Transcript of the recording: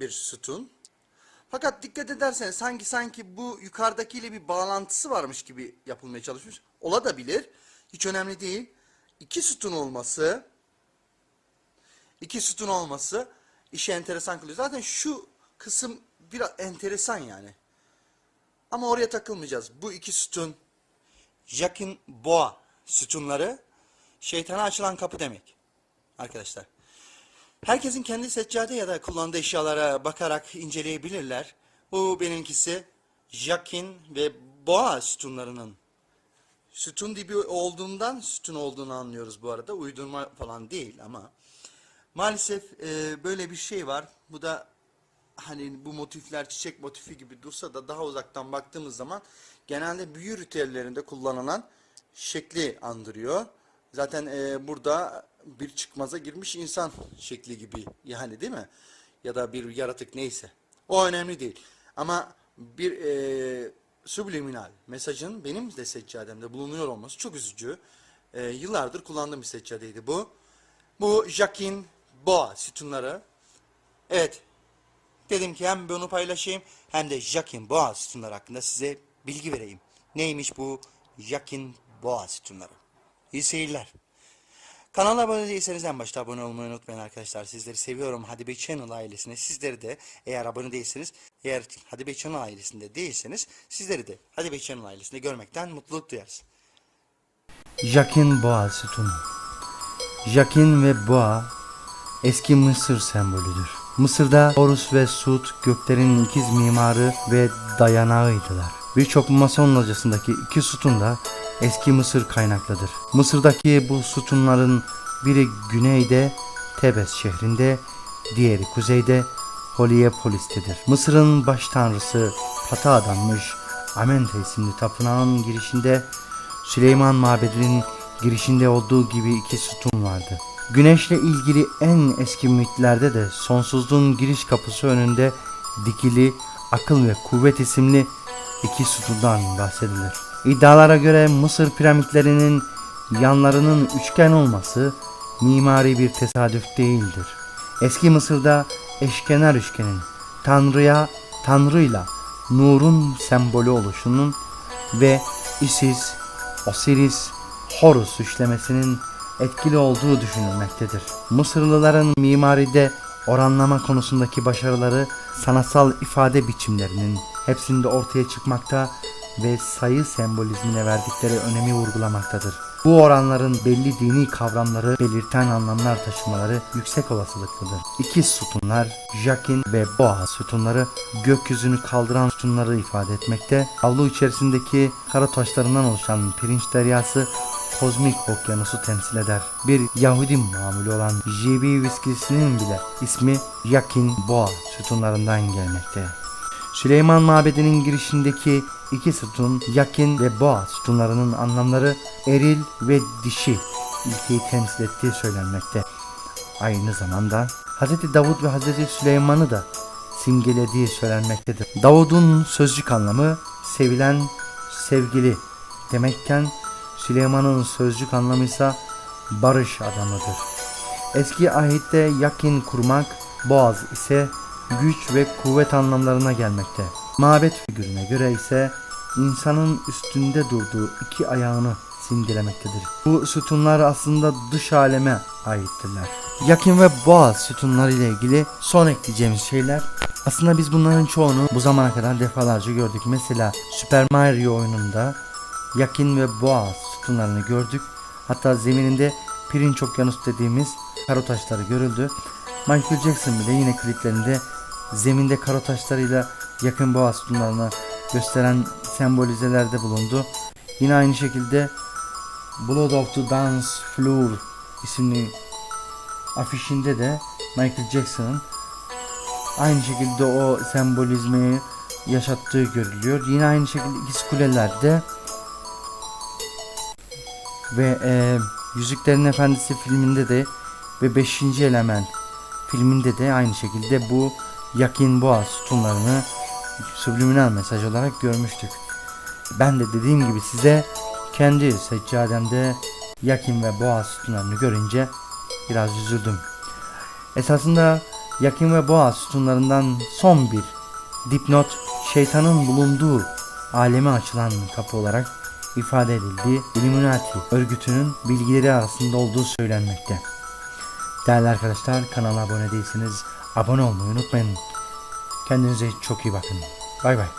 bir sütun. Fakat dikkat edersen sanki sanki bu yukarıdakiyle bir bağlantısı varmış gibi yapılmaya çalışmış. Ola da bilir. Hiç önemli değil. İki sütun olması iki sütun olması işi enteresan kılıyor. Zaten şu kısım biraz enteresan yani. Ama oraya takılmayacağız. Bu iki sütun Jacquin Boğa sütunları şeytana açılan kapı demek. Arkadaşlar. Herkesin kendi seccade ya da kullandığı eşyalara bakarak inceleyebilirler. Bu benimkisi Jacquin ve Boğa sütunlarının sütun dibi olduğundan sütun olduğunu anlıyoruz bu arada. Uydurma falan değil ama maalesef e, böyle bir şey var. Bu da hani bu motifler çiçek motifi gibi dursa da daha uzaktan baktığımız zaman genelde büyü ritüellerinde kullanılan şekli andırıyor. Zaten e, burada bir çıkmaza girmiş insan şekli gibi yani değil mi? Ya da bir yaratık neyse. O önemli değil. Ama bir e, subliminal mesajın benim de seccademde bulunuyor olması çok üzücü. E, yıllardır kullandığım bir seccadeydi bu. Bu Jacquin Boğa sütunları. Evet Dedim ki hem bunu paylaşayım hem de Jacquin Boğa sütunları hakkında size bilgi vereyim. Neymiş bu Jacquin Boğa sütunları? İyi seyirler. Kanala abone değilseniz en başta abone olmayı unutmayın arkadaşlar. Sizleri seviyorum Hadi Bey Channel ailesine. Sizleri de eğer abone değilseniz, eğer Hadi Bey Channel ailesinde değilseniz sizleri de Hadi Bey Channel ailesinde görmekten mutluluk duyarız. Jacquin Boğa sütunu. Jacquin ve Boğa eski Mısır sembolüdür. Mısır'da Horus ve Sut göklerin ikiz mimarı ve dayanağıydılar. Birçok mason locasındaki iki sütun da eski Mısır kaynaklıdır. Mısır'daki bu sütunların biri güneyde Tebes şehrinde, diğeri kuzeyde Heliopolis'tedir. Mısır'ın baş tanrısı Pata adanmış Amenте isimli tapınağın girişinde Süleyman Mabedi'nin girişinde olduğu gibi iki sütun vardı. Güneşle ilgili en eski mitlerde de sonsuzluğun giriş kapısı önünde dikili akıl ve kuvvet isimli iki sütundan bahsedilir. İddialara göre Mısır piramitlerinin yanlarının üçgen olması mimari bir tesadüf değildir. Eski Mısır'da eşkenar üçgenin Tanrı'ya, Tanrı'yla nurun sembolü oluşunun ve Isis, Osiris, Horus üçlemesinin etkili olduğu düşünülmektedir. Mısırlıların mimaride oranlama konusundaki başarıları sanatsal ifade biçimlerinin hepsinde ortaya çıkmakta ve sayı sembolizmine verdikleri önemi vurgulamaktadır. Bu oranların belli dini kavramları belirten anlamlar taşımaları yüksek olasılıklıdır. İki sütunlar, Jacquin ve Boğa sütunları gökyüzünü kaldıran sütunları ifade etmekte. Avlu içerisindeki kara taşlarından oluşan pirinç deryası kozmik okyanusu temsil eder. Bir Yahudi mamülü olan JB viskisinin bile ismi Yakin Boğa sütunlarından gelmekte. Süleyman Mabedi'nin girişindeki iki sütun Yakin ve Boğa sütunlarının anlamları eril ve dişi ilkeyi temsil ettiği söylenmekte. Aynı zamanda Hz. Davud ve Hz. Süleyman'ı da simgelediği söylenmektedir. Davud'un sözcük anlamı sevilen, sevgili demekken Süleyman'ın sözcük anlamı ise barış adamıdır. Eski ahitte yakin kurmak, boğaz ise güç ve kuvvet anlamlarına gelmekte. Mabet figürüne göre ise insanın üstünde durduğu iki ayağını simgelemektedir. Bu sütunlar aslında dış aleme aittirler. Yakin ve boğaz sütunları ile ilgili son ekleyeceğimiz şeyler aslında biz bunların çoğunu bu zamana kadar defalarca gördük. Mesela Super Mario oyununda Yakin ve Boğa sütunlarını gördük. Hatta zemininde pirinç okyanus dediğimiz karo taşları görüldü. Michael Jackson bile yine kliplerinde zeminde karo taşlarıyla yakın boğa sütunlarını gösteren sembolizelerde bulundu. Yine aynı şekilde Blood of the Dance Floor isimli afişinde de Michael Jackson'ın aynı şekilde o sembolizmi yaşattığı görülüyor. Yine aynı şekilde ikiz kulelerde ve e, Yüzüklerin Efendisi filminde de ve 5. Element filminde de aynı şekilde bu yakin boğa sütunlarını subliminal mesaj olarak görmüştük. Ben de dediğim gibi size kendi seccademde yakin ve boğa sütunlarını görünce biraz üzüldüm. Esasında Yakin ve Boğa sütunlarından son bir dipnot şeytanın bulunduğu aleme açılan kapı olarak ifade edildiği Illuminati örgütünün bilgileri arasında olduğu söylenmekte. Değerli arkadaşlar kanala abone değilseniz abone olmayı unutmayın. Kendinize çok iyi bakın. Bay bay.